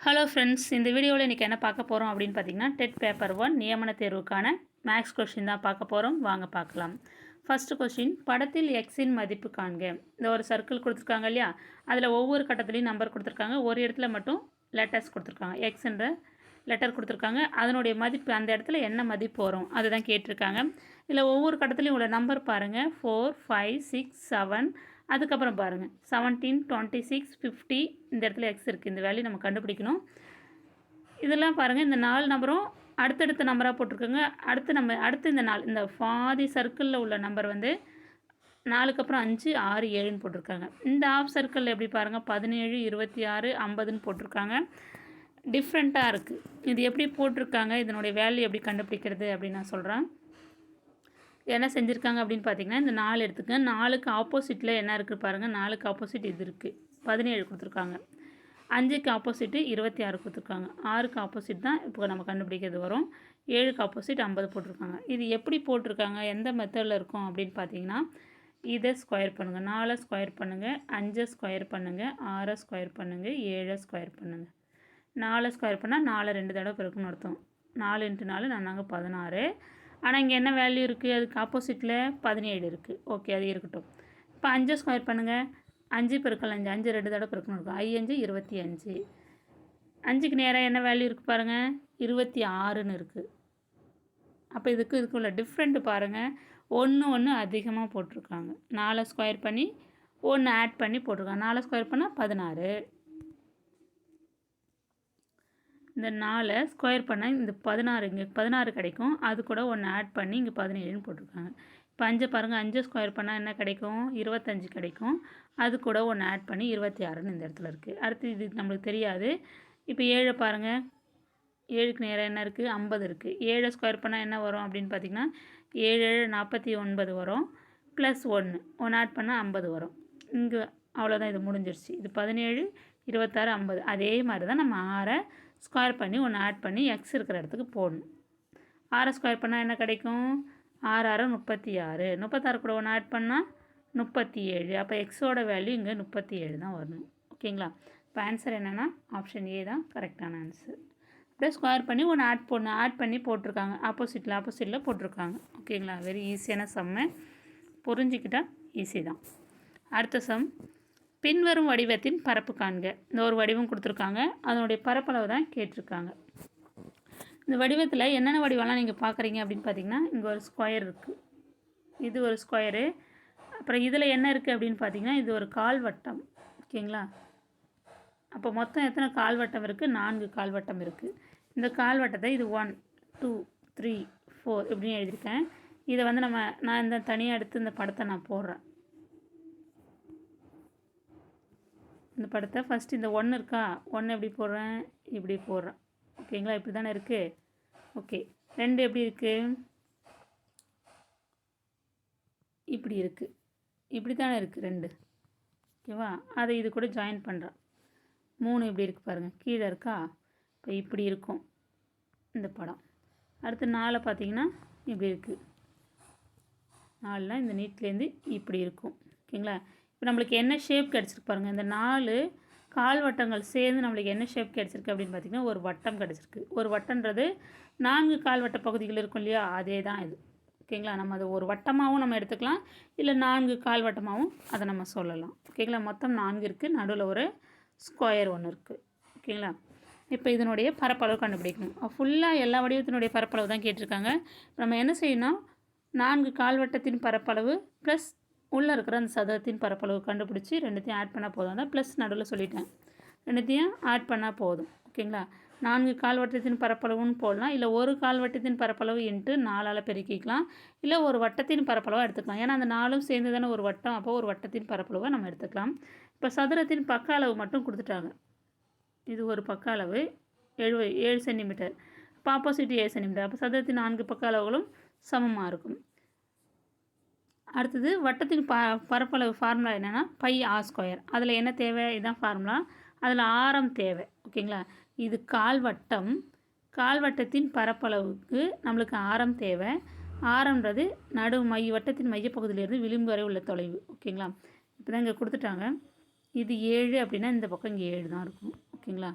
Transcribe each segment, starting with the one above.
Hello friends இந்த வீடியோவில் இன்றைக்கி என்ன பார்க்க போகிறோம் அப்படின்னு பார்த்தீங்கன்னா டெட் பேப்பர் ஒன் நியமன தேர்வுக்கான மேக்ஸ் கொஷின் தான் பார்க்க போகிறோம் வாங்க பார்க்கலாம். ஃபர்ஸ்ட் கொஷின் படத்தில் எக்ஸின் மதிப்பு காண்க. இந்த ஒரு சர்க்கிள் கொடுத்துருக்காங்க இல்லையா? அதில் ஒவ்வொரு கட்டத்துலேயும் நம்பர் கொடுத்துருக்காங்க. ஒரு இடத்துல மட்டும் லெட்டர்ஸ் கொடுத்துருக்காங்க. எக்ஸ்ன்ற லெட்டர் கொடுத்துருக்காங்க. அதனுடைய மதிப்பு அந்த இடத்துல என்ன மதிப்பு வரும்? அதுதான் கேட்டிருக்காங்க. இதில் ஒவ்வொரு கட்டத்துலையும் உள்ள நம்பர் பாருங்கள் ஃபோர் ஃபைவ் சிக்ஸ் செவன் அதுக்கப்புறம் பாருங்கள் செவன்டீன் டுவெண்ட்டி சிக்ஸ் ஃபிஃப்டி இந்த இடத்துல எக்ஸ் இருக்குது இந்த வேல்யூ நம்ம கண்டுபிடிக்கணும். இதெல்லாம் பாருங்கள் இந்த நாலு நம்பரும் அடுத்தடுத்த நம்பராக போட்டிருக்கோங்க. அடுத்து நம்ம அடுத்து இந்த நாள் இந்த பாதி சர்க்கிளில் உள்ள நம்பர் வந்து நாலுக்கு அப்புறம் அஞ்சு ஆறு ஏழுன்னு போட்டிருக்காங்க. இந்த ஆஃப் சர்க்கிளில் எப்படி பாருங்கள் பதினேழு இருபத்தி ஆறு ஐம்பதுன்னு போட்டிருக்காங்க. டிஃப்ரெண்ட்டாக இருக்குது இது எப்படி போட்டிருக்காங்க? இதனுடைய வேல்யூ எப்படி கண்டுபிடிக்கிறது அப்படின்னு நான் சொல்கிறேன் என்ன செஞ்சுருக்காங்க அப்படின்னு பார்த்தீங்கன்னா இந்த நாலு எடுத்துக்க. நாலுக்கு ஆப்போசிட்டில் என்ன இருக்குது பாருங்கள் நாலுக்கு ஆப்போசிட் இது இருக்குது பதினேழு கொடுத்துருக்காங்க. அஞ்சுக்கு ஆப்போசிட்டு இருபத்தி ஆறு கொடுத்துருக்காங்க. ஆறுக்கு ஆப்போசிட் தான் இப்போ நம்ம கண்டுபிடிக்கிறது வரும். ஏழுக்கு ஆப்போசிட் ஐம்பது போட்டிருக்காங்க. இது எப்படி போட்டிருக்காங்க? எந்த மெத்தடில் இருக்கும் அப்படின்னு பார்த்தீங்கன்னா இதை ஸ்கொயர் பண்ணுங்கள் நாலை ஸ்கொயர் பண்ணுங்கள் அஞ்சை ஸ்கொயர் பண்ணுங்கள் ஆறை ஸ்கொயர் பண்ணுங்கள் ஏழை ஸ்கொயர் பண்ணுங்கள் நாலை ஸ்கொயர் பண்ணால் நாலு ரெண்டு தடவை பிறக்குன்னு அர்த்தம். நாலு இன்ட்டு நாலு நாங்கள் பதினாறு. ஆனால் இங்கே என்ன வேல்யூ இருக்குது அதுக்கு ஆப்போசிட்டில் பதினேழு இருக்குது ஓகே அது இருக்கட்டும். இப்போ அஞ்சு ஸ்கொயர் பண்ணுங்கள் அஞ்சு பெருக்கல் அஞ்சு. அஞ்சு ரெண்டு தடவை பெருக்கணும் இருக்கும் ஐ அஞ்சு இருபத்தி அஞ்சு. அஞ்சுக்கு நேராக என்ன வேல்யூ இருக்குது பாருங்கள் இருபத்தி ஆறுன்னு இருக்குது அப்போ இதுக்கு இதுக்குள்ள டிஃப்ரெண்ட்டு பாருங்கள் ஒன்று ஒன்று அதிகமாக போட்டிருக்காங்க. நாலு ஸ்கொயர் பண்ணி ஒன்று ஆட் பண்ணி போட்டிருக்காங்க. நாலு ஸ்கொயர் பண்ணால் பதினாறு. இந்த நாலை ஸ்கொயர் பண்ணால் இந்த பதினாறு இங்கே பதினாறு கிடைக்கும். அது கூட ஒன்று ஆட் பண்ணி இங்கே பதினேழுன்னு போட்டிருக்காங்க. இப்போ அஞ்சு பாருங்கள் அஞ்சு ஸ்கொயர் பண்ணால் என்ன கிடைக்கும்? இருபத்தஞ்சு கிடைக்கும். அது கூட ஒன்று ஆட் பண்ணி இருபத்தி ஆறுன்னு இந்த இடத்துல இருக்குது அடுத்து இது நம்மளுக்கு தெரியாது. இப்போ ஏழை பாருங்கள் ஏழுக்கு நேரம் என்ன இருக்குது ஐம்பது இருக்குது ஏழை ஸ்கொயர் பண்ணால் என்ன வரும் அப்படின்னு பார்த்திங்கன்னா ஏழு ஏழு நாற்பத்தி ஒன்பது வரும். ப்ளஸ் ஒன்று ஒன்று ஆட் பண்ணால் ஐம்பது வரும். இங்கே அவ்வளோதான் இது முடிஞ்சிருச்சு. இது பதினேழு இருபத்தாறு ஐம்பது. அதே மாதிரி தான் நம்ம ஆறை ஸ்கொயர் பண்ணி ஒன்று ஆட் பண்ணி எக்ஸ் இருக்கிற இடத்துக்கு போடணும். ஆறை ஸ்கொயர் பண்ணால் என்ன கிடைக்கும்? ஆறு ஆறு. முப்பத்தி ஆறு முப்பத்தாறு கூட ஒன்று ஆட் பண்ணால் முப்பத்தி ஏழு. அப்போ எக்ஸோட வேல்யூ இங்கே முப்பத்தி ஏழு தான் வரணும். ஓகேங்களா? இப்போ ஆன்சர் என்னென்னா ஆப்ஷன் ஏ தான் கரெக்டான ஆன்சர் அப்படியே ஸ்கொயர் பண்ணி ஒன்று ஆட் பண்ணு. ஆட் பண்ணி போட்டிருக்காங்க. ஆப்போசிட்டில் ஆப்போசிட்டில் போட்டிருக்காங்க. ஓகேங்களா? வெரி ஈஸியான சம்மை புரிஞ்சிக்கிட்டால் ஈஸி தான். அடுத்த சம் பின்வரும் வடிவத்தின் பரப்பு காண்க. இந்த ஒரு வடிவம் கொடுத்துருக்காங்க. அதனுடைய பரப்பளவு தான் கேட்டிருக்காங்க. இந்த வடிவத்தில் என்னென்ன வடிவம்லாம் நீங்கள் பார்க்குறீங்க அப்படின்னு பார்த்தீங்கன்னா இங்கே ஒரு ஸ்கொயர் இருக்குது இது ஒரு ஸ்கொயரு அப்புறம் இதில் என்ன இருக்குது அப்படின்னு பார்த்தீங்கன்னா இது ஒரு கால்வட்டம் ஓகேங்களா? அப்போ மொத்தம் எத்தனை கால்வட்டம் இருக்குது நான்கு கால்வட்டம் இருக்குது இந்த கால்வட்டத்தை இது ஒன் டூ த்ரீ ஃபோர் இப்படின்னு எழுதியிருக்கேன். இதை வந்து நம்ம நான் இந்த தனியாக எடுத்து இந்த படத்தை நான் போடுறேன். இந்த படத்தை ஃபஸ்ட்டு இந்த ஒன்று இருக்கா? ஒன்று எப்படி போடுறேன்? இப்படி போடுறேன். ஓகேங்களா இப்படி தானே இருக்குது ஓகே ரெண்டு எப்படி இருக்குது இப்படி இருக்குது இப்படி தானே இருக்குது ரெண்டு. ஓகேவா அதை இது கூட ஜாயின் பண்ணுறேன் மூணு இப்படி இருக்குது பாருங்கள் கீழே இருக்கா? இப்போ இப்படி இருக்கும் இந்த படம். அடுத்து நாலை பார்த்தீங்கன்னா இப்படி இருக்குது நாலுலாம் இந்த நீட்லேருந்து இப்படி இருக்கும். ஓகேங்களா இப்போ நம்மளுக்கு என்ன ஷேப் கிடச்சிருக்கு பாருங்கள் இந்த நாலு கால் வட்டங்கள் சேர்ந்து நம்மளுக்கு என்ன ஷேப் கிடச்சிருக்கு அப்படின்னு பார்த்திங்கன்னா ஒரு வட்டம் கிடச்சிருக்கு. ஒரு வட்டன்றது நான்கு கால்வட்ட பகுதிகள் இருக்கும் இல்லையா? அதே தான் இது. ஓகேங்களா நம்ம அதை ஒரு வட்டமாகவும் நம்ம எடுத்துக்கலாம். இல்லை நான்கு கால் வட்டமாகவும் அதை நம்ம சொல்லலாம். ஓகேங்களா மொத்தம் நான்கு இருக்குது நடுவில் ஒரு ஸ்கொயர் ஒன்று இருக்குது ஓகேங்களா இப்போ இதனுடைய பரப்பளவு கண்டுபிடிக்கணும். ஃபுல்லாக எல்லா வடிவத்தினுடைய பரப்பளவு தான் கேட்டிருக்காங்க. நம்ம என்ன செய்யணும் நான்கு கால்வட்டத்தின் பரப்பளவு ப்ளஸ் உள்ளே இருக்கிற அந்த சதுரத்தின் பரப்பளவு கண்டுபிடிச்சி ரெண்டுத்தையும் ஆட் பண்ணால் போதும். அதான் ப்ளஸ் நடுவில் சொல்லிட்டேன். ரெண்டுத்தையும் ஆட் பண்ணால் போதும். ஓகேங்களா நான்கு கால்வட்டத்தின் பரப்பளவுன்னு போடலாம். இல்லை ஒரு கால்வட்டத்தின் பரப்பளவு இன்ட்டு நாலால் பெருக்கிக்கலாம். இல்லை ஒரு வட்டத்தின் பரப்பளவாக எடுத்துக்கலாம். ஏன்னா அந்த நாலும் சேர்ந்து தானே ஒரு வட்டம். அப்போ ஒரு வட்டத்தின் பரப்பளவை நம்ம எடுத்துக்கலாம். இப்போ சதுரத்தின் பக்க அளவு மட்டும் கொடுத்துட்டாங்க. இது ஒரு பக்க அளவு. எழுபது ஏழு சென்டிமீட்டர் இப்போ ஆப்போசிட் ஏழு சென்டிமீட்டர் அப்போ சதுரத்தின் நான்கு பக்க அளவுகளும் சமமாக இருக்கும். அடுத்தது வட்டத்தின் ப பரப்பளவு ஃபார்முலா என்னென்னா பை ஆர் ஸ்கொயர் அதில் என்ன தேவை? இதுதான் ஃபார்முலா அதில் ஆரம் தேவை. ஓகேங்களா இது கால்வட்டம் கால்வட்டத்தின் பரப்பளவுக்கு நம்மளுக்கு ஆரம் தேவை. ஆரம்ன்றது நடு மைய வட்டத்தின் மையப்பகுதியிலேருந்து விளிம்பு வரை உள்ள தொலைவு. ஓகேங்களா இப்போ தான் இங்கே கொடுத்துட்டாங்க. இது ஏழு அப்படின்னா இந்த பக்கம் இங்கே ஏழு தான் இருக்கும். ஓகேங்களா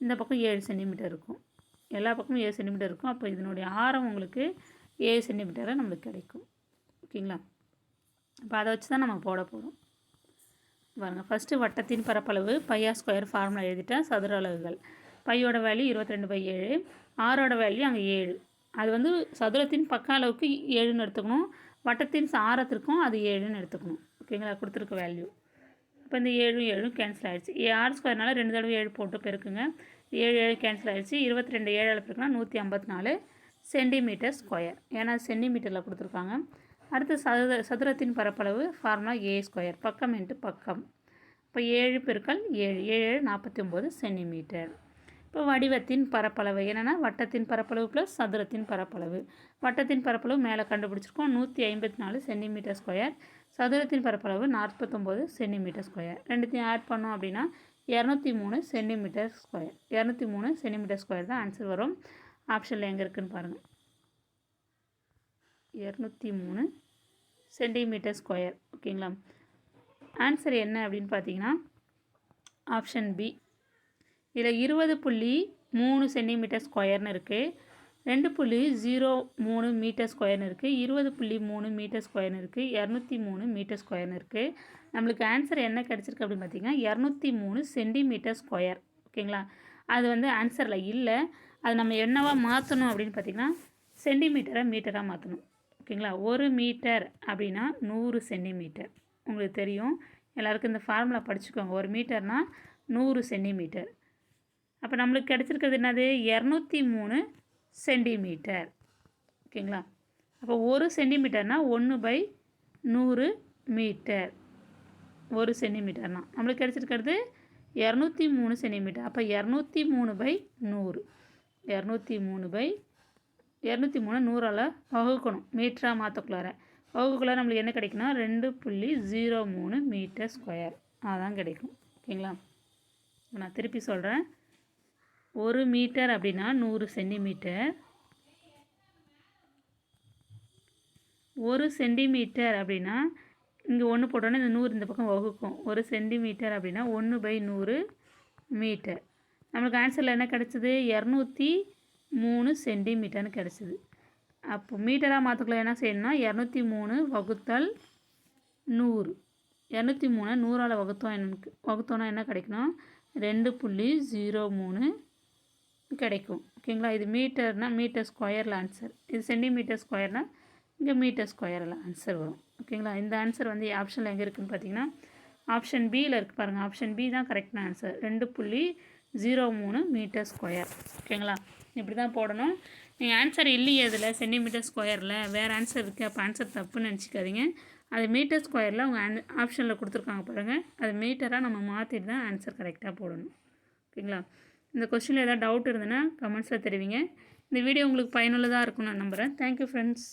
இந்த பக்கம் ஏழு சென்டிமீட்டர் இருக்கும். எல்லா பக்கமும் ஏழு சென்டிமீட்டர் இருக்கும். அப்போ இதனுடைய ஆரம் உங்களுக்கு ஏழு சென்டிமீட்டராக நம்மளுக்கு கிடைக்கும். ஓகேங்களா அப்போ அதை வச்சு தான் நம்ம போட போகிறோம் பாருங்கள் ஃபஸ்ட்டு வட்டத்தின் பரப்பளவு பையா ஸ்கொயர் ஃபார்முலா எழுதிட்டேன் சதுர அலகுகள். பையோட வேல்யூ இருபத்தி ரெண்டு பை ஏழு. ஆறோட வேல்யூ அங்கே ஏழு. அது வந்து சதுரத்தின் பக்க அளவுக்கு ஏழுன்னு எடுத்துக்கணும். வட்டத்தின் ஆரத்திற்கும் அது ஏழுன்னு எடுத்துக்கணும். ஓகேங்களா கொடுத்துருக்க வேல்யூ இப்போ இந்த ஏழு ஏழும் கேன்சல் ஆகிடுச்சு ஆறு ஸ்கொயர்னால ரெண்டு தடவை ஏழு போட்டு பெருக்குங்க. ஏழு ஏழு கேன்சல் ஆகிடுச்சு இருபத்தி ரெண்டு ஏழு அளப்பிருக்குன்னா நூற்றி ஐம்பத்தி நாலு சென்டிமீட்டர் ஸ்கொயர் ஏன்னா சென்டிமீட்டரில் கொடுத்துருக்காங்க. அடுத்து சதுர சதுரத்தின் பரப்பளவு ஃபார்முலா ஏ ஸ்கொயர். பக்கம் இன்ட்டு பக்கம். இப்போ ஏழு பெருக்கள் ஏழு. ஏழு ஏழு நாற்பத்தி ஒம்பது சென்டிமீட்டர். இப்போ வடிவத்தின் பரப்பளவு என்னென்னா வட்டத்தின் பரப்பளவு ப்ளஸ் சதுரத்தின் பரப்பளவு. வட்டத்தின் பரப்பளவு மேலே கண்டுபிடிச்சிருக்கோம். நூற்றி ஐம்பத்தி நாலு சென்டிமீட்டர் ஸ்கொயர். சதுரத்தின் பரப்பளவு நாற்பத்தொம்போது சென்டிமீட்டர் ஸ்கொயர். ரெண்டுத்தையும் ஆட் பண்ணோம் அப்படின்னா இரநூத்தி மூணு சென்டிமீட்டர் ஸ்கொயர். இரநூத்தி மூணு சென்டிமீட்டர் ஸ்கொயர் தான் ஆன்சர் வரும். ஆப்ஷனில் எங்கே இருக்குதுன்னு பாருங்கள் இரநூத்தி மூணு சென்டிமீட்டர் ஸ்கொயர் ஓகேங்களா? ஆன்சர் என்ன அப்படின்னு பார்த்தீங்கன்னா ஆப்ஷன் பி இதில் இருபது புள்ளி மூணு சென்டிமீட்டர் ஸ்கொயர்னு இருக்குது ரெண்டு புள்ளி ஜீரோ மூணு மீட்டர் ஸ்கொயர்னு இருக்குது இருபது புள்ளி மூணு மீட்டர் ஸ்கொயர்னு இருக்குது இரநூத்தி மூணு மீட்டர் ஸ்கொயர்னு இருக்குது நம்மளுக்கு ஆன்சர் என்ன கிடச்சிருக்கு அப்படின்னு பார்த்தீங்கன்னா இரநூத்தி மூணு சென்டிமீட்டர் ஸ்கொயர் ஓகேங்களா? அது வந்து ஆன்சரில் இல்லை. அது நம்ம என்னவா மாற்றணும் அப்படின்னு பார்த்தீங்கன்னா சென்டிமீட்டரை மீட்டராக மாற்றணும் ஓகேங்களா? ஒரு மீட்டர் அப்படின்னா நூறு சென்டிமீட்டர். உங்களுக்கு தெரியும். எல்லாருக்கும் இந்த ஃபார்முலா படிச்சுக்கோங்க. ஒரு மீட்டர்னால் நூறு சென்டிமீட்டர். அப்போ நம்மளுக்கு கிடச்சிருக்கிறது என்னது? இரநூத்தி மூணு சென்டிமீட்டர். ஓகேங்களா? அப்போ ஒரு சென்டிமீட்டர்னால் ஒன்று பை நூறு மீட்டர். ஒரு சென்டிமீட்டர்னா. நம்மளுக்கு கிடச்சிருக்கிறது இரநூத்தி மூணு சென்டிமீட்டர். அப்போ இரநூத்தி மூணு பை நூறு. இரநூத்தி மூணு பை இரநூத்தி மூணு நூறால் வகுக்கணும் மீட்டராக மாற்றக்குள்ளார வகுக்குள்ளார நம்மளுக்கு என்ன கிடைக்குன்னா ரெண்டு புள்ளி ஜீரோ மூணு மீட்டர் ஸ்கொயர். அதான் கிடைக்கும். ஓகேங்களா? நான் திருப்பி சொல்கிறேன் ஒரு மீட்டர் அப்படின்னா நூறு சென்டிமீட்டர். ஒரு சென்டிமீட்டர் அப்படின்னா இங்கே ஒன்று போட்டோன்னே இந்த நூறு இந்த பக்கம் வகுக்கும். ஒரு சென்டிமீட்டர் அப்படின்னா ஒன்று பை நூறு மீட்டர். நம்மளுக்கு ஆன்சரில் என்ன கிடச்சிது? இரநூத்தி மூணு சென்டிமீட்டர்னு கிடச்சிது. அப்போ மீட்டராக மாற்றக்குள்ள என்ன செய்யணும்னா இரநூத்தி மூணு வகுத்தல் நூறு. இரநூத்தி மூணு நூறால் வகுத்தோம் எனக்கு வகுத்தோன்னா என்ன கிடைக்கணும்? ரெண்டு புள்ளி ஜீரோ மூணு கிடைக்கும். ஓகேங்களா? இது மீட்டர்னால் மீட்டர் ஸ்கொயரில் ஆன்சர். இது சென்டிமீட்டர் ஸ்கொயர்னால் இங்கே மீட்டர் ஸ்கொயரில் ஆன்சர் வரும். ஓகேங்களா? இந்த ஆன்சர் வந்து ஆப்ஷனில் எங்கே இருக்குதுன்னு பார்த்தீங்கன்னா ஆப்ஷன் பியில் இருக்குது பாருங்கள் ஆப்ஷன் பி தான் கரெக்டான ஆன்சர். ரெண்டு புள்ளி ஜீரோ மூணு மீட்டர் ஸ்கொயர். ஓகேங்களா? இப்படி தான் போடணும். நீங்கள் ஆன்சர் இல்லையே இதில் சென்டிமீட்டர் ஸ்கொயரில் வேறு ஆன்சர் இருக்குது அப்போ ஆன்சர் தப்புன்னு நினச்சிக்காதீங்க. அது மீட்டர் ஸ்கொயரில் அவங்க ஆன் ஆப்ஷனில் கொடுத்துருக்காங்க பாருங்கள் அது மீட்டராக நம்ம மாற்றிட்டு தான் ஆன்சர் கரெக்டாக போடணும். ஓகேங்களா? இந்த கொஸ்டினில் ஏதாவது டவுட் இருந்ததுன்னா கமெண்ட்ஸில் தெரிவிங்க. இந்த வீடியோ உங்களுக்கு பயனுள்ளதாக இருக்கும்னு நான் நம்புகிறேன் தேங்க்யூ ஃப்ரெண்ட்ஸ்